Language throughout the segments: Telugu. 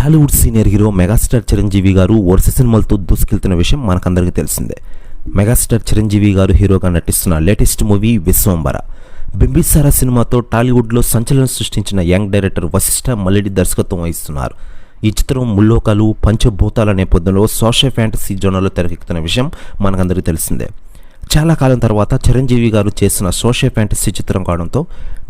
Tollywood senior hero megastar Chiranjeevi గారు వరుస సినిమాలతో దూసుకెళ్తున్న విషయం మనకందరికీ తెలిసిందే. మెగాస్టార్ చిరంజీవి గారు హీరోగా నటిస్తున్న లేటెస్ట్ మూవీ విశ్వంబర బింబిసార సినిమాతో టాలీవుడ్లో సంచలనం సృష్టించిన యంగ్ డైరెక్టర్ వశిష్ఠ మల్లెడి దర్శకత్వం వహిస్తున్నారు. ఈ చిత్రం ముల్లోకాలు పంచభూతాల నేపథ్యంలో సోషల్ ఫ్యాంటసీ జోనలో తెరకెక్కుతున్న విషయం మనకందరికీ తెలిసిందే. చాలా కాలం తర్వాత చిరంజీవి గారు చేసిన సోషల్ ఫ్యాంటసీ చిత్రం కావడంతో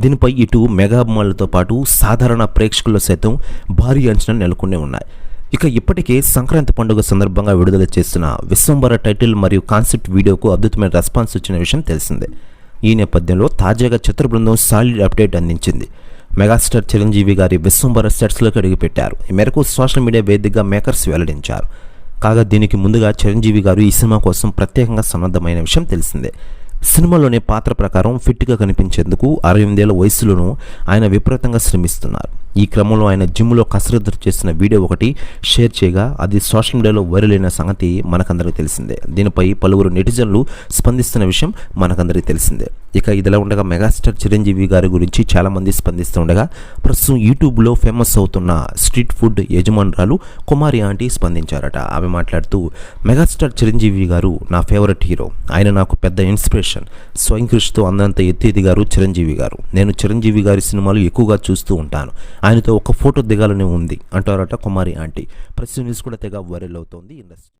దీనిపై ఇటు మెగా అభిమానులతో పాటు సాధారణ ప్రేక్షకుల్లో సైతం భారీ అంచనా నెలకొనే ఉన్నాయి. ఇక ఇప్పటికే సంక్రాంతి పండుగ సందర్భంగా విడుదల చేసిన విశ్వంబర టైటిల్ మరియు కాన్సెప్ట్ వీడియోకు అద్భుతమైన రెస్పాన్స్ వచ్చిన విషయం తెలిసిందే. ఈ నేపథ్యంలో తాజాగా చిత్ర బృందం సాలిడ్ అప్డేట్ అందించింది. మెగాస్టార్ చిరంజీవి గారి విశ్వంబర సెట్స్లోకి అడుగుపెట్టారు. ఈ మేరకు సోషల్ మీడియా వేదికగా మేకర్స్ వెల్లడించారు. కాగా దీనికి ముందుగా చిరంజీవి గారు ఈ సినిమా కోసం ప్రత్యేకంగా సన్నద్ధమైన విషయం తెలిసిందే. సినిమాలోని పాత్ర ప్రకారం ఫిట్గా కనిపించేందుకు అరవై ఎనిమిదేళ్ళ వయసులోనూ ఆయన విపరీతంగా శ్రమిస్తున్నారు. ఈ క్రమంలో ఆయన జిమ్లో కసరత్తు చేసిన వీడియో ఒకటి షేర్ చేయగా అది సోషల్ మీడియాలో వైరల్ అయిన సంగతి మనకందరికీ తెలిసిందే. దీనిపై పలువురు నెటిజన్లు స్పందిస్తున్న విషయం మనకందరికీ తెలిసిందే. ఇక ఇదిలా ఉండగా మెగాస్టార్ చిరంజీవి గారి గురించి చాలామంది స్పందిస్తుండగా ప్రస్తుతం యూట్యూబ్లో ఫేమస్ అవుతున్న స్ట్రీట్ ఫుడ్ యజమానురాలు కుమారి ఆంటీ స్పందించారట. ఆమె మాట్లాడుతూ మెగాస్టార్ చిరంజీవి గారు నా ఫేవరెట్ హీరో. ఆయన నాకు పెద్ద ఇన్స్పిరేషన్. స్వయం కృషితో అందంత ఎత్తేది ఎదిగారు చిరంజీవి గారు. నేను చిరంజీవి గారి సినిమాలు ఎక్కువగా చూస్తూ ఉంటాను. ఆయనతో ఒక ఫోటో దిగాలని ఉంది అంటారట కుమారి ఆంటీ. ప్రెస్ న్యూస్ కూడా తెగ వైరల్ అవుతోంది ఇండస్ట్రీ.